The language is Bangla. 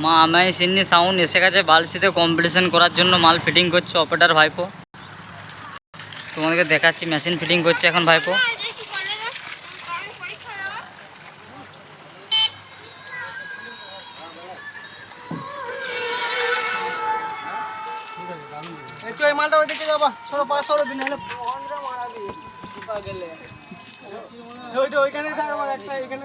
মা আমায় সিন্নি সাউন্ড এসে গেছে বালসিতে কম্পিটিশন করার জন্য মাল ফিটিং করছে অপারেটার ভাইপো। তোমাদেরকে দেখাচ্ছি মেশিন ফিটিং করছে এখন ভাইপো। ওইখানে একটা এখানে